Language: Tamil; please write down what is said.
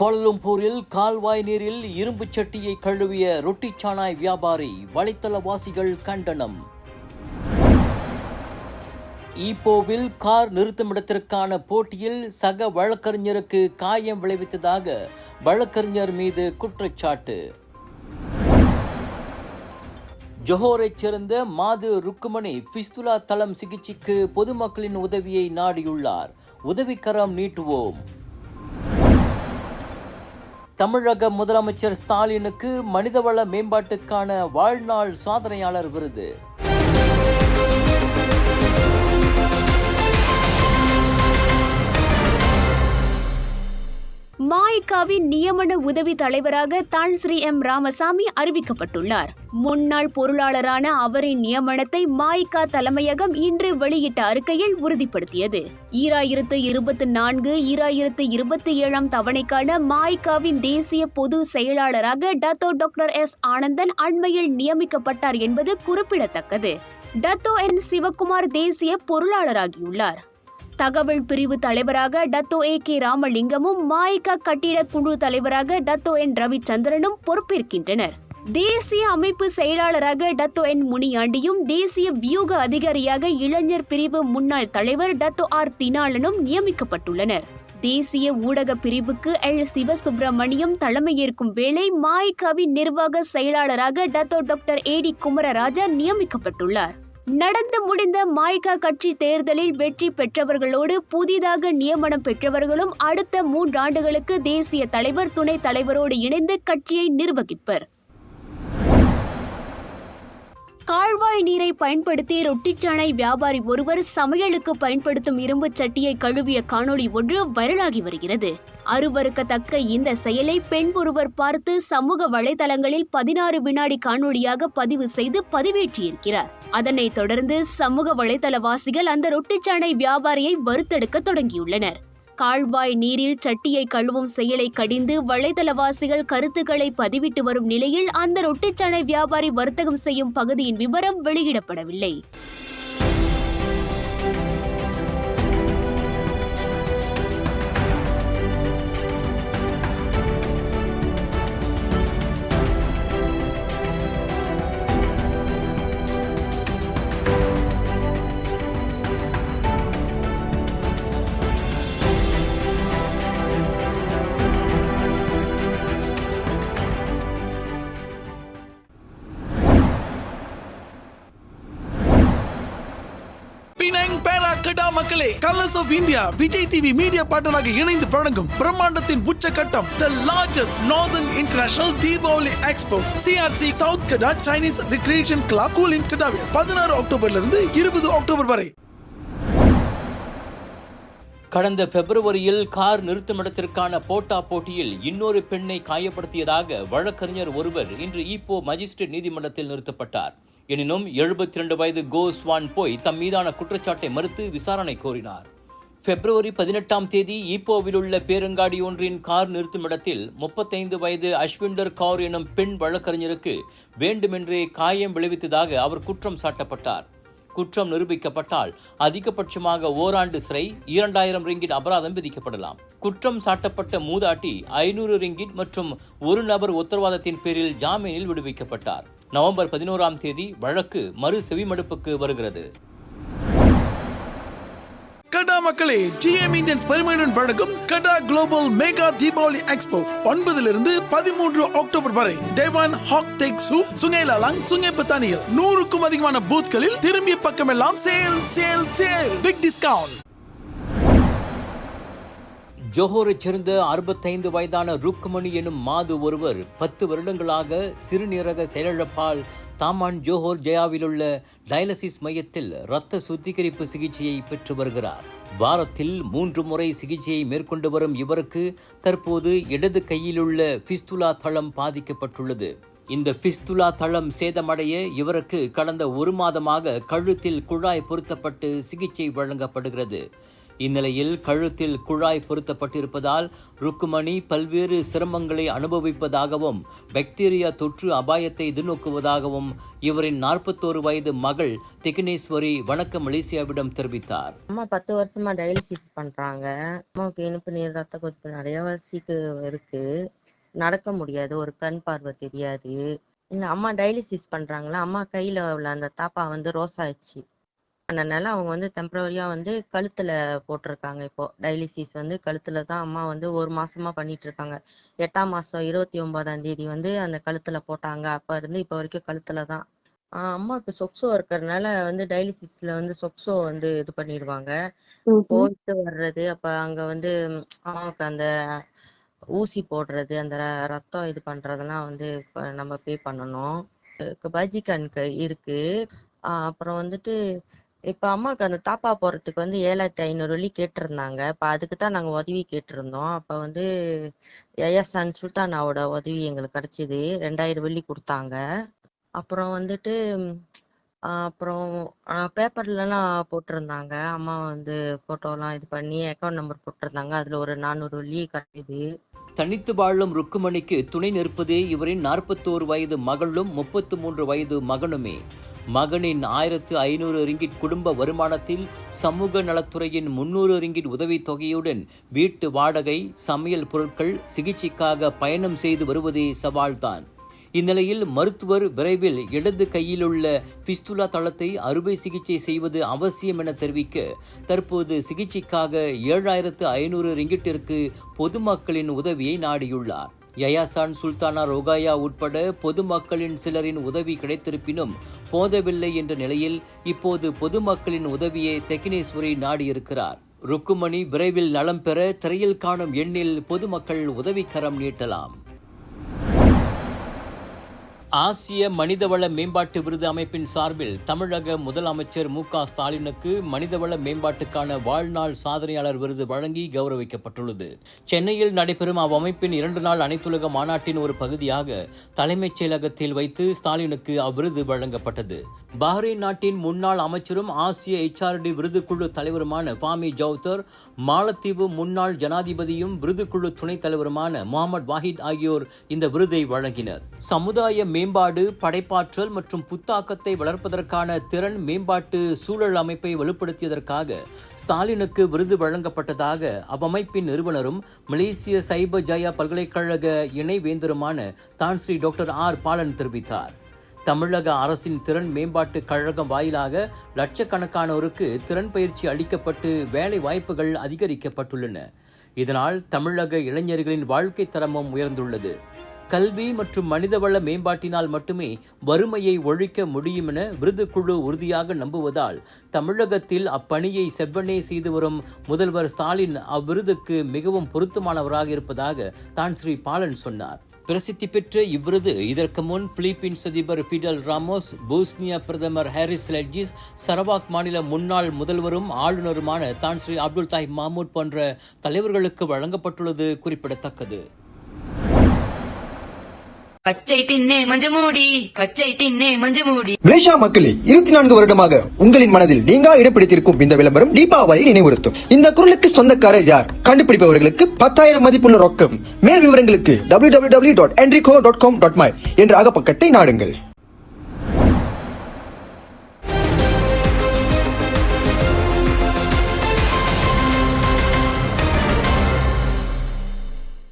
கோலலும்பூரில் கால்வாய் நீரில் இரும்புச் சட்டியை கழுவிய ரொட்டிச்சானாய் வியாபாரி வலைத்தளவாசிகள் கண்டனம். ஈப்போவில் கார் நிறுத்துமிடத்திற்கான போட்டியில் சக வழக்கறிஞருக்கு காயம் விளைவித்ததாக வழக்கறிஞர் மீது குற்றச்சாட்டு. ஜொஹோரைச் சேர்ந்த மாது ருக்குமணி பிஸ்துலா தளம் சிகிச்சைக்கு பொதுமக்களின் உதவியை நாடியுள்ளார். உதவிக்கரம் நீட்டுவோம். தமிழக முதலமைச்சர் ஸ்டாலினுக்கு மனிதவள மேம்பாட்டுக்கான வாழ்நாள் சாதனையாளர் விருது. மாய்காவின் நியமன உதவி தலைவராக தான் ஸ்ரீ எம் ராமசாமி அறிவிக்கப்பட்டுள்ளார். முன்னாள் பொருளாளரான அவரின் நியமனத்தை மாய்கா தலைமையகம் இன்று வெளியிட்ட அறிக்கையில் உறுதிப்படுத்தியது. ஈராயிரத்து இருபத்தி நான்கு ஈராயிரத்து இருபத்தி ஏழாம் தவணைக்கான மாய்காவின் தேசிய பொது செயலாளராக டத்தோ டாக்டர் எஸ் ஆனந்தன் அண்மையில் நியமிக்கப்பட்டார் என்பது குறிப்பிடத்தக்கது. டத்தோ என் சிவகுமார் தேசிய பொருளாளராகியுள்ளார். தகவல் பிரிவு தலைவராக டத்தோ ஏ கே ராமலிங்கமும் மாய்கா கட்டிட குழு தலைவராக டத்தோ என் ரவிச்சந்திரனும் பொறுப்பேற்கின்றனர். தேசிய அமைப்பு செயலாளராக டத்தோ என் முனியாண்டியும் தேசிய வியூக அதிகாரியாக இளைஞர் பிரிவு முன்னாள் தலைவர் டத்தோ ஆர் தினாலனும் நியமிக்கப்பட்டுள்ளனர். தேசிய ஊடக பிரிவுக்கு எல் சிவசுப்பிரமணியம் தலைமையேற்கும் வேளை மாய்காவின் நிர்வாக செயலாளராக டத்தோ டாக்டர் ஏடி குமரராஜா நியமிக்கப்பட்டுள்ளார். நடந்து முடிந்த மாய்கா கட்சி தேர்தலில் வெற்றி பெற்றவர்களோடு புதிதாக நியமனம் பெற்றவர்களும் அடுத்த மூன்றாண்டுகளுக்கு தேசிய தலைவர் துணைத் தலைவரோடு இணைந்து கட்சியை நிர்வகிப்பர். கால்வாய் நீரை பயன்படுத்தி ரொட்டிச்சாணை வியாபாரி ஒருவர் சமையலுக்கு பயன்படுத்தும் இரும்புச் சட்டியை கழுவிய காணொளி ஒன்று வைரலாகி வருகிறது. அருவருக்கத்தக்க இந்த செயலை பெண் ஒருவர் பார்த்து சமூக வலைதளங்களில் பதினாறு வினாடி காணொளியாக பதிவு செய்து பதிவேற்றியிருக்கிறார். அதனைத் தொடர்ந்து சமூக வலைதளவாசிகள் அந்த ரொட்டிச்சாணை வியாபாரியை வறுத்தெடுக்க தொடங்கியுள்ளனர். கால்வாய் நீரில் சட்டியை கழுவும் செயலை கடிந்து வலைதளவாசிகள் கருத்துக்களை பதிவிட்டு வரும் நிலையில் அந்த ரொட்டிச்சாணை வியாபாரி வர்த்தகம் செய்யும் பகுதியின் விவரம் வெளியிடப்படவில்லை. பேரா மக்களே Colors of India Vijay TV media பார்ட்னராக இணைந்து வழங்கும் பிரம்மாண்டத்தின் உச்சகட்டம் the largest northern international Deepavali expo CRC south kara Chinese recreation club கூலின் கடாவில் பதினாறு அக்டோபர்ல இருந்து இருபது அக்டோபர் வரை. கடந்த பிப்ரவரியில் கார் நிறுத்துமிடத்திற்கான போட்டா போட்டியில் இன்னொரு பெண்ணை காயப்படுத்தியதாக வழக்கறிஞர் ஒருவர் இன்று ஈப்போ மஜிஸ்ட்ரேட் நீதிமன்றத்தில் நிறுத்தப்பட்டார். எனினும் எழுபத்தி ரெண்டு வயது கோஸ்வான் போய் தம் மீதான குற்றச்சாட்டை மறுத்து விசாரணை கோரினார். பிப்ரவரி பதினெட்டாம் தேதி ஈப்போவில் உள்ள பேரங்காடி ஒன்றின் கார் நிறுத்துமிடத்தில் முப்பத்தைந்து வயது அஸ்விண்டர் கவுர் எனும் பெண் வழக்கறிஞருக்கு வேண்டுமென்றே காயம் விளைவித்ததாக அவர் குற்றம் சாட்டப்பட்டார். குற்றம் நிரூபிக்கப்பட்டால் அதிகபட்சமாக ஓராண்டு சிறை இரண்டாயிரம் ரிங்கிட் அபராதம் விதிக்கப்படலாம். குற்றம் சாட்டப்பட்ட மூதாட்டி ஐநூறு ரிங்கிட் மற்றும் ஒரு நபர் உத்தரவாதத்தின் பேரில் ஜாமீனில் விடுவிக்கப்பட்டார். நவம்பர் பதினோராம் தேதி வழக்கு மறு செவிமடுப்புக்கு வருகிறது. கடா மக்களே ஜிஎம் இந்தியன்ஸ் பெருமையுடன் வழங்கும் கடா குளோபல் மெகா தீபாவளி எக்ஸ்போ ஒன்பதிலிருந்து பதிமூன்று அக்டோபர் வரை தேவான் ஹாக் டெக் சூ சுங்கேலாலாங் சுங்கே பத்தானியில் நூறுக்கும் அதிகமான பூத்களில் திரும்பிய பக்கமெல்லாம் sale sale sale. Big discount ஜோஹோரைச் சேர்ந்த அறுபத்தைந்து வயதான ருக்மணி எனும் மாது ஒருவர் பத்து வருடங்களாக சிறுநீரக செயலிழப்பால் தாமான் ஜோஹோர் ஜெயாவிலுள்ள டயாலிசிஸ் மையத்தில் இரத்த சுத்திகரிப்பு சிகிச்சையை பெற்று வருகிறார். வாரத்தில் மூன்று முறை சிகிச்சையை மேற்கொண்டு வரும் இவருக்கு தற்போது இடது கையிலுள்ள பிஸ்துலா தளம் பாதிக்கப்பட்டுள்ளது. இந்த பிஸ்துலா தளம் சேதமடைய இவருக்கு கடந்த ஒரு மாதமாக கழுத்தில் குழாய் பொருத்தப்பட்டு சிகிச்சை வழங்கப்படுகிறது. இந்நிலையில் கழுத்தில் குழாய் பொருத்தப்பட்டிருப்பதால் ருக்குமணி பல்வேறு சிரமங்களை அனுபவிப்பதாகவும் பாக்டீரியா தொற்று அபாயத்தை எதிர்நோக்குவதாகவும் இவரின் நாற்பத்தோரு வயது மகள் திகினேஸ்வரி வணக்க மலேசியாவிடம் தெரிவித்தார். அம்மா பத்து வருஷமா டயாலிசிஸ் பண்றாங்க. அம்மாவுக்கு இனிப்பு நீர் ரத்த கொதிப்பு நிறைய வசிக்கு இருக்கு. நடக்க முடியாது. ஒரு கண் பார்வை தெரியாது. இல்ல அம்மா டயாலிசிஸ் பண்றாங்களா? அம்மா கையில உள்ள அந்த தாப்பா வந்து ரோஸ் ஆயிடுச்சு. அதனால அவங்க வந்து டெம்பரரியா வந்து கழுத்துல போட்டிருக்காங்க இப்போ. டயாலிசிஸ் வந்து கழுத்துல தான் அம்மா வந்து ஒரு மாசமா பண்ணிட்டு இருக்காங்க எட்டாம் மாசம் இருபத்தி ஒன்பதாம் தேதி வந்து அந்த கழுத்துல போட்டாங்க. அப்ப இருந்து இப்ப வரைக்கும் கழுத்துல தான். ஆஹ் அம்மாவுக்கு சொக்ஸோ இருக்கிறதுனால வந்து டயாலிசிஸ்ல வந்து சொக்ஸோ வந்து இது பண்ணிடுவாங்க. போயிட்டு வர்றது அப்ப அங்க வந்து அம்மாவுக்கு அந்த ஊசி போடுறது அந்த ரத்தம் இது பண்றதெல்லாம் வந்து நம்ம பே பண்ணணும். பஜிகான்க்கு இருக்கு. அப்புறம் வந்துட்டு இப்ப அம்மாவுக்கு அந்த தாப்பா போறதுக்கு வந்து ஏழாயிரத்தி ஐநூறு வழி கேட்டிருந்தாங்க. இப்ப அதுக்கு தான் நாங்க உதவி கேட்டிருந்தோம். அப்ப வந்து யயாசான் சுல்தானாவோட உதவி எங்களுக்கு கிடைச்சது. ரெண்டாயிரம் வெள்ளி கொடுத்தாங்க. அப்புறம் வந்துட்டு அப்புறம் பேப்பர்லலாம் போட்டிருந்தாங்க. அம்மா வந்து போட்டோலாம் இது பண்ணி அக்கௌண்ட் நம்பர் போட்டிருந்தாங்க. அதில் ஒரு நானூறு லீ கிடைக்குது தனித்து வாழும் ருக்குமணிக்கு துணை நிற்பதே இவரின் நாற்பத்தோரு வயது மகளும் முப்பத்து மூன்று வயது மகனுமே. மகனின் ஆயிரத்து ஐநூறு ரிங்கிட் குடும்ப வருமானத்தில் சமூக நலத்துறையின் முன்னூறு ரிங்கிட் உதவித் தொகையுடன் வீட்டு வாடகை சமையல் பொருட்கள் சிகிச்சைக்காக பயணம் செய்து வருவதே சவால்தான். இந்நிலையில் மருத்துவர் விரைவில் இடது கையிலுள்ள பிஸ்துலா தளத்தை அறுவை சிகிச்சை செய்வது அவசியம் என தெரிவிக்க தற்போது சிகிச்சைக்காக ஏழாயிரத்து ஐநூறு ரிங்கிட்டிற்கு பொதுமக்களின் உதவியை நாடியுள்ளார். யயாசான் சுல்தானா ரோகாயா உட்பட பொதுமக்களின் சிலரின் உதவி கிடைத்திருப்பினும் போதவில்லை என்ற நிலையில் இப்போது பொதுமக்களின் உதவியை தெக்கினேஸ்வரி நாடியிருக்கிறார். ருக்குமணி விரைவில் நலம் பெற திரையில் காணும் எண்ணில் பொதுமக்கள் உதவிக்கரம் நீட்டலாம். ஆசிய மனிதவள மேம்பாட்டு விருது அமைப்பின் சார்பில் தமிழக முதலமைச்சர் மு க ஸ்டாலினுக்கு மனிதவள மேம்பாட்டுக்கான வாழ்நாள் சாதனையாளர் விருது வழங்கி கௌரவிக்கப்பட்டுள்ளது. சென்னையில் நடைபெறும் அவ்வமைப்பின் இரண்டு நாள் அனைத்துலக மாநாட்டின் ஒரு பகுதியாக தலைமைச் செயலகத்தில் வைத்து ஸ்டாலினுக்கு அவ்விருது வழங்கப்பட்டது. பஹ்ரைன் நாட்டின் முன்னாள் அமைச்சரும் ஆசிய எச்ஆர்டி விருதுக்குழு தலைவருமான ஃபாமி ஜவுத்தர் மாலத்தீவு முன்னாள் ஜனாதிபதியும் விருதுக்குழு துணைத் தலைவருமான முகமது வாஹித் ஆகியோர் இந்த விருதை வழங்கினர். சமுதாய மேம்பாடு படைப்பாற்றல் மற்றும் புத்தாக்கத்தை வளர்ப்பதற்கான திறன் மேம்பாட்டு சூழல் அமைப்பை வலுப்படுத்தியதற்காக ஸ்டாலினுக்கு விருது வழங்கப்பட்டதாக அவ்வமைப்பின் நிறுவனரும் மலேசிய சைபர் ஜயா பல்கலைக்கழக இணைவேந்தருமான Tan Sri doctor R. Balan தெரிவித்தார். தமிழக அரசின் திறன் மேம்பாட்டு கழகம் வாயிலாக லட்சக்கணக்கானோருக்கு திறன் பயிற்சி அளிக்கப்பட்டு வேலை வாய்ப்புகள் அதிகரிக்கப்பட்டுள்ளன. இதனால் தமிழக இளைஞர்களின் வாழ்க்கை தரமும் உயர்ந்துள்ளது. கல்வி மற்றும் மனிதவள மேம்பாட்டினால் மட்டுமே வறுமையை ஒழிக்க முடியும் என விருதுக்குழு உறுதியாக நம்புவதால் தமிழகத்தில் அப்பணியை செவ்வனே செய்து வரும் முதல்வர் ஸ்டாலின் அவ்விருதுக்கு மிகவும் பொருத்தமானவராக இருப்பதாக தான் ஸ்ரீ பாலன் சொன்னார். பிரசித்தி பெற்ற இவ்விருது இதற்கு முன் பிலிப்பீன்ஸ் அதிபர் ஃபிடல் ராமோஸ் போஸ்னியா பிரதமர் ஹாரிஸ் லெட்ஜிஸ் சரவாக் மாநில முன்னாள் முதல்வரும் ஆளுநருமான தான் ஸ்ரீ அப்துல் தாஹிப் மாமூத் போன்ற தலைவர்களுக்கு வழங்கப்பட்டுள்ளது குறிப்பிடத்தக்கது. பச்சை தின்னே மஞ்சமூடி பச்சை தின்னே மஞ்சமூடி மலேசியா மக்களே இருபத்தி நான்கு வருடமாக உங்களின் மனதில் நீங்கா இடப்பிடித்திருக்கும் இந்த விளம்பரம் தீபாவளி நினைவுறுத்தும். இந்த குரலுக்கு சொந்தக்காரர் யார்? கண்டுபிடிப்பவர்களுக்கு பத்தாயிரம் மதிப்புள்ள ரொக்கம். மேல் விவரங்களுக்கு www.enrico.com.my என்ற அகப்பக்கத்தை நாடுங்கள்.